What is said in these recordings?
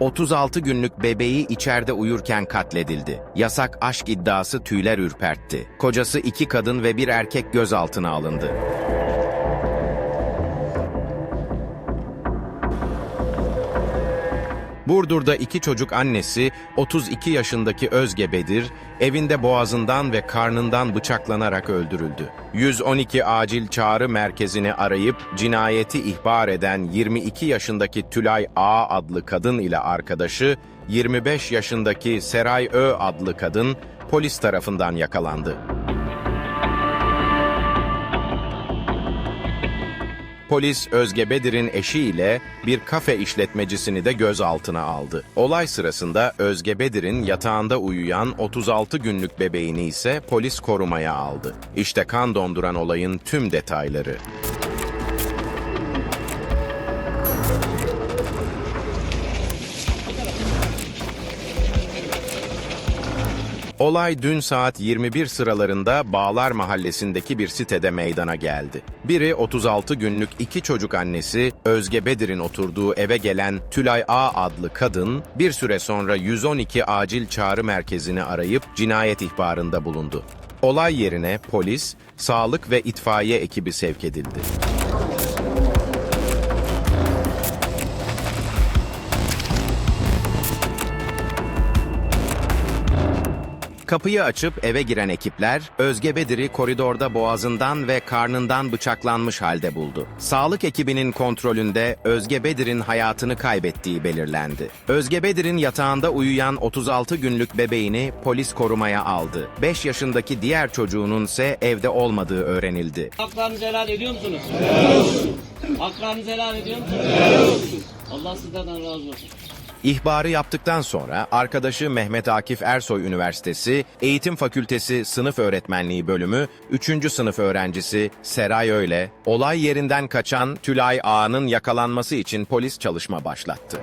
36 günlük bebeği içeride uyurken katledildi. Yasak aşk iddiası tüyler ürpertti. Kocası iki kadın ve bir erkek gözaltına alındı. Burdur'da iki çocuk annesi 32 yaşındaki Özge Bedir evinde boğazından ve karnından bıçaklanarak öldürüldü. 112 acil çağrı merkezini arayıp cinayeti ihbar eden 22 yaşındaki Tülay A adlı kadın ile arkadaşı 25 yaşındaki Seray Ö adlı kadın polis tarafından yakalandı. Polis Özge Bedir'in eşiyle bir kafe işletmecisini de gözaltına aldı. Olay sırasında Özge Bedir'in yatağında uyuyan 36 günlük bebeğini ise polis korumaya aldı. İşte kan donduran olayın tüm detayları. Olay dün saat 21 sıralarında Bağlar Mahallesi'ndeki bir sitede meydana geldi. Biri 36 günlük iki çocuk annesi Özge Bedir'in oturduğu eve gelen Tülay A adlı kadın bir süre sonra 112 acil çağrı merkezini arayıp cinayet ihbarında bulundu. Olay yerine polis, sağlık ve itfaiye ekibi sevk edildi. Kapıyı açıp eve giren ekipler, Özge Bedir'i koridorda boğazından ve karnından bıçaklanmış halde buldu. Sağlık ekibinin kontrolünde Özge Bedir'in hayatını kaybettiği belirlendi. Özge Bedir'in yatağında uyuyan 36 günlük bebeğini polis korumaya aldı. 5 yaşındaki diğer çocuğunun ise evde olmadığı öğrenildi. Haklarınızı helal ediyor musunuz? Evet. Haklarınızı helal ediyor musunuz? Evet. Allah sizden razı olsun. İhbarı yaptıktan sonra arkadaşı Mehmet Akif Ersoy Üniversitesi Eğitim Fakültesi Sınıf Öğretmenliği Bölümü 3. sınıf öğrencisi Seray Öyle, olay yerinden kaçan Tülay Ağa'nın yakalanması için polis çalışma başlattı.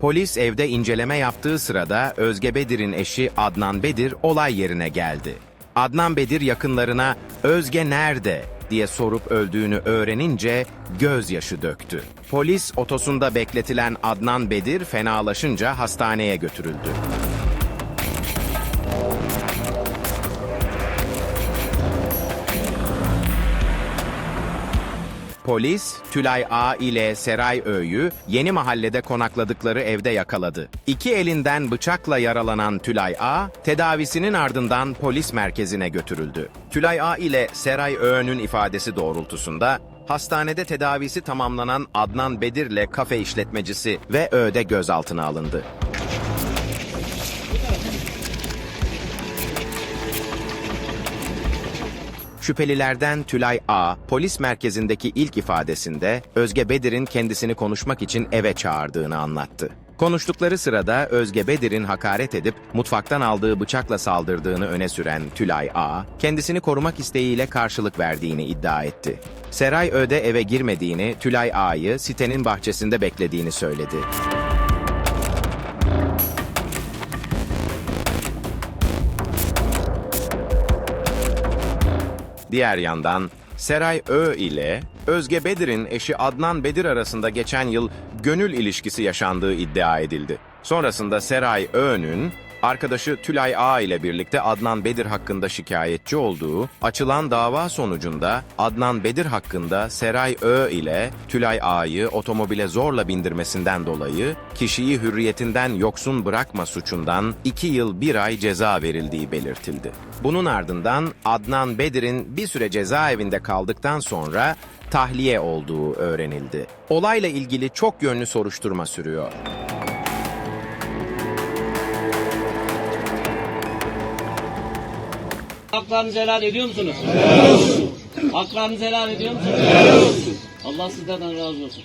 Polis evde inceleme yaptığı sırada Özge Bedir'in eşi Adnan Bedir olay yerine geldi. Adnan Bedir yakınlarına Özge nerede diye sorup öldüğünü öğrenince gözyaşı döktü. Polis otosunda bekletilen Adnan Bedir fenalaşınca hastaneye götürüldü. Polis, Tülay A ile Seray Ö'yü yeni mahallede konakladıkları evde yakaladı. İki elinden bıçakla yaralanan Tülay A, tedavisinin ardından polis merkezine götürüldü. Tülay A ile Seray Ö'nün ifadesi doğrultusunda hastanede tedavisi tamamlanan Adnan Bedir'le kafe işletmecisi ve Ö'de gözaltına alındı. Şüphelilerden Tülay A, polis merkezindeki ilk ifadesinde Özge Bedir'in kendisini konuşmak için eve çağırdığını anlattı. Konuştukları sırada Özge Bedir'in hakaret edip mutfaktan aldığı bıçakla saldırdığını öne süren Tülay A, kendisini korumak isteğiyle karşılık verdiğini iddia etti. Seray Öde eve girmediğini, Tülay A'yı sitenin bahçesinde beklediğini söyledi. Diğer yandan Seray Ö ile Özge Bedir'in eşi Adnan Bedir arasında geçen yıl gönül ilişkisi yaşandığı iddia edildi. Sonrasında Seray Ö'nün arkadaşı Tülay A ile birlikte Adnan Bedir hakkında şikayetçi olduğu, açılan dava sonucunda Adnan Bedir hakkında Seray Ö ile Tülay A'yı otomobile zorla bindirmesinden dolayı kişiyi hürriyetinden yoksun bırakma suçundan 2 yıl 1 ay ceza verildiği belirtildi. Bunun ardından Adnan Bedir'in bir süre cezaevinde kaldıktan sonra tahliye olduğu öğrenildi. Olayla ilgili çok yönlü soruşturma sürüyor. Haklarınızı helal ediyor musunuz? Evet. Haklarınızı helal ediyor musunuz? Evet. Allah sizden razı olsun.